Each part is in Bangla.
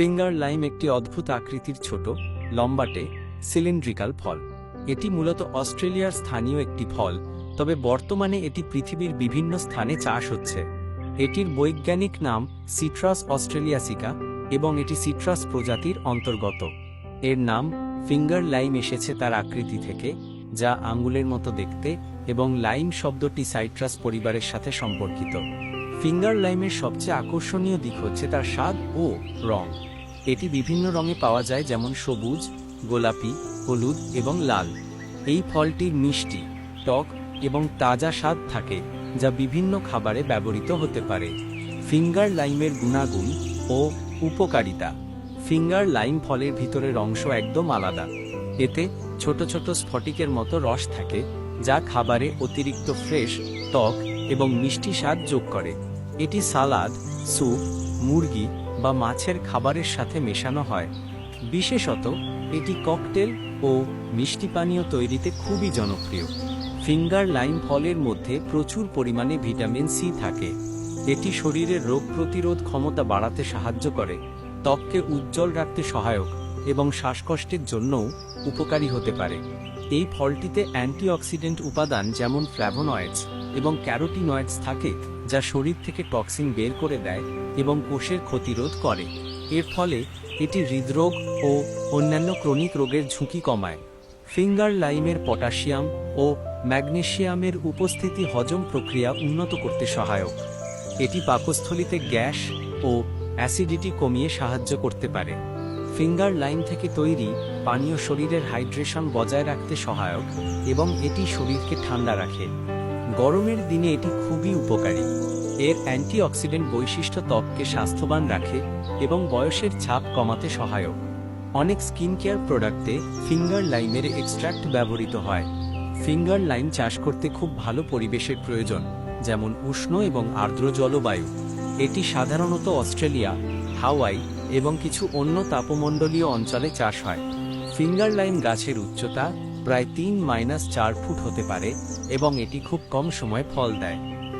ফিঙ্গার লাইম একটি অদ্ভুত আকৃতির ছোট, লম্বাটে, সিলিন্ড্রিকাল ফল। এটি মূলত অস্ট্রেলিয়ার স্থানীয় একটি ফল, তবে বর্তমানে এটি পৃথিবীর বিভিন্ন স্থানে চাষ হচ্ছে। এটির বৈজ্ঞানিক নাম সিট্রাস অস্ট্রেলিয়াসিকা এবং এটি সিট্রাস প্রজাতির অন্তর্গত। এর নাম ফিঙ্গার লাইম এসেছে তার আকৃতি থেকে, যা আঙ্গুলের মতো দেখতে এবং লাইম শব্দটি সাইট্রাস পরিবারের সাথে সম্পর্কিত। ফিঙ্গার লাইমের সবচেয়ে আকর্ষণীয় দিক হচ্ছে তার স্বাদ ও রং। এটি বিভিন্ন রঙে পাওয়া যায়, যেমন সবুজ, গোলাপি, হলুদ এবং লাল। এই ফলটির মিষ্টি, টক এবং তাজা স্বাদ থাকে, যা বিভিন্ন খাবারে ব্যবহৃত হতে পারে। ফিঙ্গার লাইমের গুণাগুণ ও উপকারিতা। ফিঙ্গার লাইম ফলের ভিতরের অংশ একদম আলাদা। এতে ছোট ছোট স্ফটিকের মতো রস থাকে, যা খাবারে অতিরিক্ত ফ্রেশ, টক এবং মিষ্টি স্বাদ যোগ করে। এটি সালাদ, স্যুপ, মুরগি বা মাছের খাবারের সাথে মেশানো হয়। বিশেষত, এটি ককটেল ও মিষ্টি পানীয় তৈরিতে খুবই জনপ্রিয়। ফিঙ্গার লাইম ফলের মধ্যে প্রচুর পরিমাণে ভিটামিন সি থাকে। এটি শরীরের রোগ প্রতিরোধ ক্ষমতা বাড়াতে সাহায্য করে, ত্বককে উজ্জ্বল রাখতে সহায়ক এবং শ্বাসকষ্টের জন্যও উপকারী হতে পারে। এই ফলটিতে অ্যান্টিঅক্সিডেন্ট উপাদান যেমন ফ্ল্যাভোনয়েডস এবং ক্যারোটিনয়েডস থাকে যা শরীর থেকে টক্সিন বের করে দেয় এবং কোষের ক্ষতিরোধ করে। এর ফলে এটি হৃদরোগ ও অন্যান্য ক্রনিক রোগের ঝুঁকি কমায়। ফিঙ্গার লাইমের পটাশিয়াম ও ম্যাগনেশিয়ামের উপস্থিতি হজম প্রক্রিয়া উন্নত করতে সহায়ক। এটি পাকস্থলিতে গ্যাস ও অ্যাসিডিটি কমিয়ে সাহায্য করতে পারে। ফিঙ্গার লাইম থেকে তৈরি পানীয় শরীরের হাইড্রেশন বজায় রাখতে সহায়ক এবং এটি শরীরকে ঠান্ডা রাখে। গরমের দিনে এটি খুবই উপকারী। এর অ্যান্টিঅক্সিডেন্ট বৈশিষ্ট্য ত্বককে স্বাস্থ্যবান রাখে এবং বয়সের ছাপ কমাতে সহায়ক। অনেক স্কিন কেয়ার প্রোডাক্টে ফিঙ্গার লাইমের এক্সট্রাক্ট ব্যবহৃত হয়। ফিঙ্গার লাইম চাষ করতে খুব ভালো পরিবেশের প্রয়োজন, যেমন উষ্ণ এবং আর্দ্র জলবায়ু। এটি সাধারণত অস্ট্রেলিয়া, হাওয়াই এবং কিছু অন্য তাপমণ্ডলীয় অঞ্চলে চাষ হয়। ফিঙ্গার লাইম গাছের উচ্চতা প্রায় তিন মাইনাস চার ফুট হতে পারে এবং এটি খুব কম সময় ফল দেয়।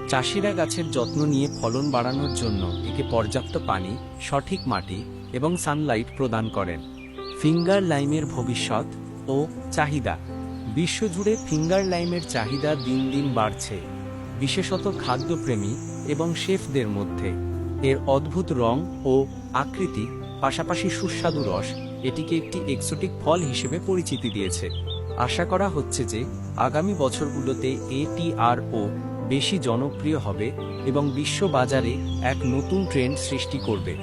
চাষিরা গাছের যত্ন নিয়ে ফলন বাড়ানোর জন্য একে পর্যাপ্ত পানি, সঠিক মাটি এবং সানলাইট প্রদান করেন। ফিঙ্গার লাইমের ভবিষ্যৎ ও চাহিদা। বিশ্বজুড়ে ফিঙ্গার লাইমের চাহিদা দিন দিন বাড়ছে, বিশেষত খাদ্যপ্রেমী এবং শেফদের মধ্যে। এর অদ্ভুত রং ও আকৃতি, পাশাপাশি সুস্বাদু রস, এটিকে একটি এক্সোটিক ফল হিসেবে পরিচিতি দিয়েছে। আশা করা হচ্ছে যে আগামী বছরগুলোতে এটিআরও বেশি জনপ্রিয় হবে এবং বিশ্ব বাজারে এক নতুন ট্রেন্ড সৃষ্টি করবে।